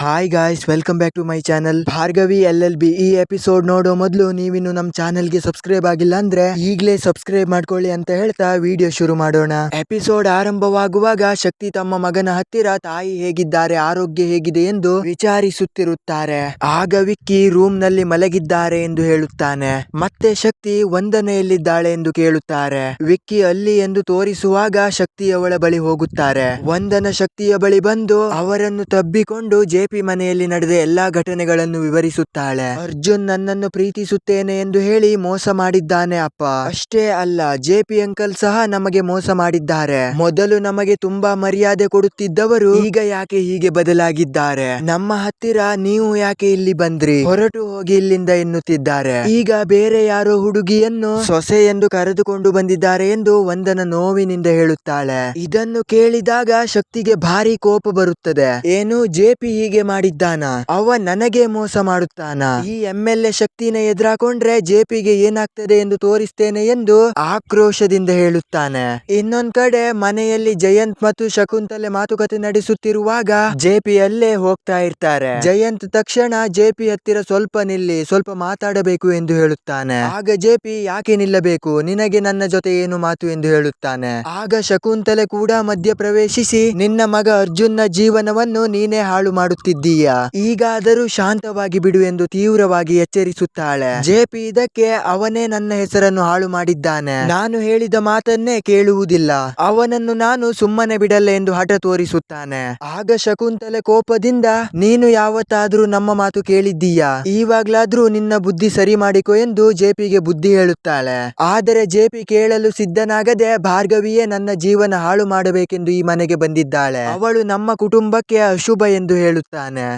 Hi guys welcome back to my channel Bhargavi L L B ಈ episode ನೋಡೋ ಮೊದಲು ನೀವಿನ್ನು ನಮ್ಮ ಚಾನಲ್ಗೆ ಸಬ್ಸ್ಕ್ರೈಬ್ ಆಗಿಲ್ಲ ಅಂದ್ರೆ ಈಗಲೇ ಸಬ್ಸ್ಕ್ರೈಬ್ ಮಾಡ್ಕೊಳ್ಳಿ ಅಂತ ಹೇಳ್ತಾ ವಿಡಿಯೋ ಶುರು ಮಾಡೋಣ. ಎಪಿಸೋಡ್ ಆರಂಭವಾಗುವಾಗ ಶಕ್ತಿ ತಮ್ಮ ಮಗನ ಹತ್ತಿರ ತಾಯಿ ಹೇಗಿದ್ದಾರೆ, ಆರೋಗ್ಯ ಹೇಗಿದೆ ಎಂದು ವಿಚಾರಿಸುತ್ತಿರುತ್ತಾರೆ. ಆಗ ವಿಕ್ಕಿ ರೂಮ್ನಲ್ಲಿ ಮಲಗಿದ್ದಾರೆ ಎಂದು ಹೇಳುತ್ತಾನೆ. ಮತ್ತೆ ಶಕ್ತಿ ವಂದನೆಯಲ್ಲಿದ್ದಾಳೆ ಎಂದು ಕೇಳುತ್ತಾರೆ. ವಿಕ್ಕಿ ಅಲ್ಲಿ ಎಂದು ತೋರಿಸುವಾಗ ಶಕ್ತಿ ಅವಳ ಬಳಿ ಹೋಗುತ್ತಾರೆ. ವಂದನ ಶಕ್ತಿಯ ಬಳಿ ಬಂದು ಅವರನ್ನು ತಬ್ಬಿಕೊಂಡು ಜೆಪಿ ಮನೆಯಲ್ಲಿ ನಡೆದ ಎಲ್ಲಾ ಘಟನೆಗಳನ್ನು ವಿವರಿಸುತ್ತಾಳೆ. ಅರ್ಜುನ್ ನನ್ನನ್ನು ಪ್ರೀತಿಸುತ್ತೇನೆ ಎಂದು ಹೇಳಿ ಮೋಸ ಮಾಡಿದ್ದಾನೆ ಅಪ್ಪ. ಅಷ್ಟೇ ಅಲ್ಲ ಜೆಪಿ ಅಂಕಲ್ ಸಹ ನಮಗೆ ಮೋಸ ಮಾಡಿದ್ದಾರೆ. ಮೊದಲು ನಮಗೆ ತುಂಬಾ ಮರ್ಯಾದೆ ಕೊಡುತ್ತಿದ್ದವರು ಈಗ ಯಾಕೆ ಹೀಗೆ ಬದಲಾಗಿದ್ದಾರೆ? ನಮ್ಮ ಹತ್ತಿರ ನೀವು ಯಾಕೆ ಇಲ್ಲಿ ಬಂದ್ರಿ? ಹೊರಟು ಹೋಗಿ ಇಲ್ಲಿಂದ ಎನ್ನುತ್ತಿದ್ದಾರೆ. ಈಗ ಬೇರೆ ಯಾರೋ ಹುಡುಗಿಯನ್ನು ಸೊಸೆ ಎಂದು ಕರೆದುಕೊಂಡು ಬಂದಿದ್ದಾರೆ ಎಂದು ವಂದನ ನೋವಿನಿಂದ ಹೇಳುತ್ತಾಳೆ. ಇದನ್ನು ಕೇಳಿದಾಗ ಶಕ್ತಿಗೆ ಭಾರಿ ಕೋಪ ಬರುತ್ತದೆ. ಏನು ಜೆಪಿ ಹೀಗೆ ಮಾಡಿದ್ದಾನ? ಅವ ನನಗೆ ಮೋಸ ಮಾಡುತ್ತಾನ? ಈ ಎಂ ಎಲ್ ಎ ಶಕ್ತಿನ ಎದುರಾಕೊಂಡ್ರೆ ಜೆಪಿಗೆ ಏನಾಗ್ತದೆ ಎಂದು ತೋರಿಸ್ತೇನೆ ಎಂದು ಆಕ್ರೋಶದಿಂದ ಹೇಳುತ್ತಾನೆ. ಇನ್ನೊಂದ್ ಕಡೆ ಮನೆಯಲ್ಲಿ ಜಯಂತ್ ಮತ್ತು ಶಕುಂತಲೆ ಮಾತುಕತೆ ನಡೆಸುತ್ತಿರುವಾಗ ಜೆಪಿ ಅಲ್ಲೇ ಹೋಗ್ತಾ ಇರ್ತಾರೆ. ಜಯಂತ್ ತಕ್ಷಣ ಜೆಪಿ ಹತ್ತಿರ ಸ್ವಲ್ಪ ನಿಲ್ಲಿ, ಸ್ವಲ್ಪ ಮಾತಾಡಬೇಕು ಎಂದು ಹೇಳುತ್ತಾನೆ. ಆಗ ಜೆಪಿ ಯಾಕೆ ನಿಲ್ಲಬೇಕು? ನಿನಗೆ ನನ್ನ ಜೊತೆ ಏನು ಮಾತು ಎಂದು ಹೇಳುತ್ತಾನೆ. ಆಗ ಶಕುಂತಲೆ ಕೂಡ ಮಧ್ಯ ಪ್ರವೇಶಿಸಿ ನಿನ್ನ ಮಗ ಅರ್ಜುನ್ನ ಜೀವನವನ್ನು ನೀನೇ ಹಾಳು ಮಾಡುತ್ತಿದ್ದೀಯ ಈಗಾದರೂ ಶಾಂತವಾಗಿ ಬಿಡು ಎಂದು ತೀವ್ರವಾಗಿ ಎಚ್ಚರಿಸುತ್ತಾಳೆ. ಜೆಪಿ ಇದಕ್ಕೆ ಅವನೇ ನನ್ನ ಹೆಸರನ್ನು ಹಾಳು ಮಾಡಿದ್ದಾನೆ. ನಾನು ಹೇಳಿದ ಮಾತನ್ನೇ ಕೇಳುವುದಿಲ್ಲ. ಅವನನ್ನು ನಾನು ಸುಮ್ಮನೆ ಬಿಡಲ್ಲ ಎಂದು ಹಠ ತೋರಿಸುತ್ತಾನೆ. ಆಗ ಶಕುಂತಲೆ ಕೋಪದಿಂದ, ನೀನು ಯಾವತ್ತಾದ್ರೂ ನಮ್ಮ ಮಾತು ಕೇಳಿದ್ದೀಯಾ? ಈವಾಗ್ಲಾದ್ರೂ ನಿನ್ನ ಬುದ್ಧಿ ಸರಿ ಮಾಡಿಕೊ ಎಂದು ಜೆಪಿಗೆ ಬುದ್ಧಿ ಹೇಳುತ್ತಾಳೆ. ಆದರೆ ಜೆಪಿ ಕೇಳಲು ಸಿದ್ಧನಾಗದೆ ಭಾರ್ಗವಿಯೇ ನನ್ನ ಜೀವನ ಹಾಳು ಮಾಡಬೇಕೆಂದು ಈ ಮನೆಗೆ ಬಂದಿದ್ದಾಳೆ. ಅವಳು ನಮ್ಮ ಕುಟುಂಬಕ್ಕೆ ಅಶುಭ ಎಂದು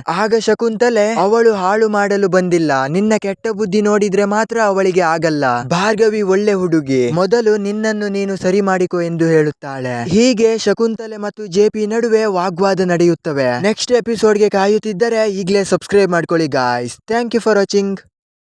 ಆಗ ಶಕುಂತಲೆ, ಅವಳು ಹಾಳು ಮಾಡಲು ಬಂದಿಲ್ಲ. ನಿನ್ನ ಕೆಟ್ಟ ಬುದ್ಧಿ ನೋಡಿದ್ರೆ ಮಾತ್ರ ಅವಳಿಗೆ ಆಗಲ್ಲ. ಭಾರ್ಗವಿ ಒಳ್ಳೆ ಹುಡುಗಿ. ಮೊದಲು ನಿನ್ನನ್ನು ನೀನು ಸರಿ ಮಾಡಿಕೊ ಎಂದು ಹೇಳುತ್ತಾಳೆ. ಹೀಗೆ ಶಕುಂತಲೆ ಮತ್ತು ಜೆಪಿ ನಡುವೆ ವಾಗ್ವಾದ ನಡೆಯುತ್ತವೆ. ನೆಕ್ಸ್ಟ್ ಎಪಿಸೋಡ್ಗೆ ಕಾಯುತ್ತಿದ್ದರೆ ಈಗಲೇ ಸಬ್ಸ್ಕ್ರೈಬ್ ಮಾಡ್ಕೊಳ್ಳಿ guys thank you for watching